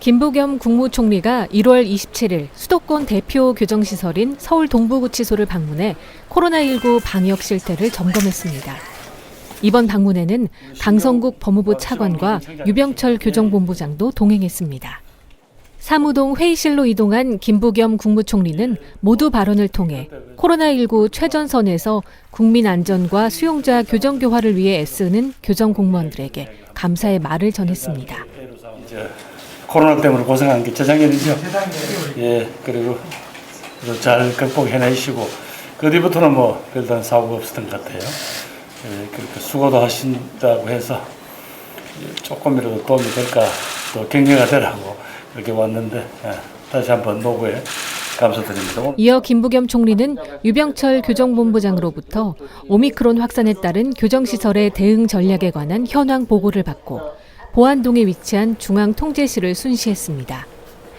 김부겸 국무총리가 1월 27일 수도권 대표 교정시설인 서울 동부구치소를 방문해 코로나19 방역 실태를 점검했습니다. 이번 방문에는 강성국 법무부 차관과 유병철 교정본부장도 동행했습니다. 사무동 회의실로 이동한 김부겸 국무총리는 모두 발언을 통해 코로나19 최전선에서 국민 안전과 수용자 교정 교화를 위해 애쓰는 교정 공무원들에게 감사의 말을 전했습니다. 코로나 때문에 고생한 게 재작년이죠. 예, 그리고 잘 극복해내시고 그 뒤부터는 뭐 별다른 사고가 없었던 것 같아요. 예, 그렇게 수고도 하신다고 해서 조금이라도 도움이 될까 또 격려가 되라고 그렇게 왔는데 예, 다시 한번 노고에 감사드립니다. 이어 김부겸 총리는 유병철 교정본부장으로부터 오미크론 확산에 따른 교정시설의 대응 전략에 관한 현황 보고를 받고 보안동에 위치한 중앙통제실을 순시했습니다.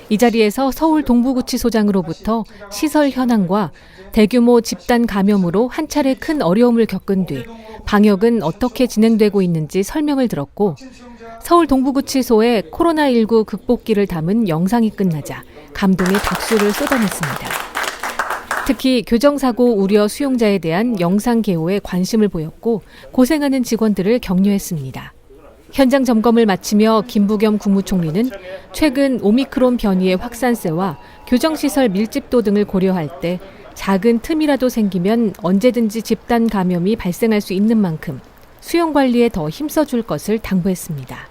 이 자리에서 서울 동부구치소장으로부터 시설 현황과 대규모 집단 감염으로 한 차례 큰 어려움을 겪은 뒤 방역은 어떻게 진행되고 있는지 설명을 들었고 서울 동부구치소의 코로나19 극복기를 담은 영상이 끝나자 감동의 박수를 쏟아냈습니다. 특히 교정사고 우려 수용자에 대한 영상 개호에 관심을 보였고 고생하는 직원들을 격려했습니다. 현장 점검을 마치며 김부겸 국무총리는 최근 오미크론 변이의 확산세와 교정시설 밀집도 등을 고려할 때 작은 틈이라도 생기면 언제든지 집단 감염이 발생할 수 있는 만큼 수용 관리에 더 힘써줄 것을 당부했습니다.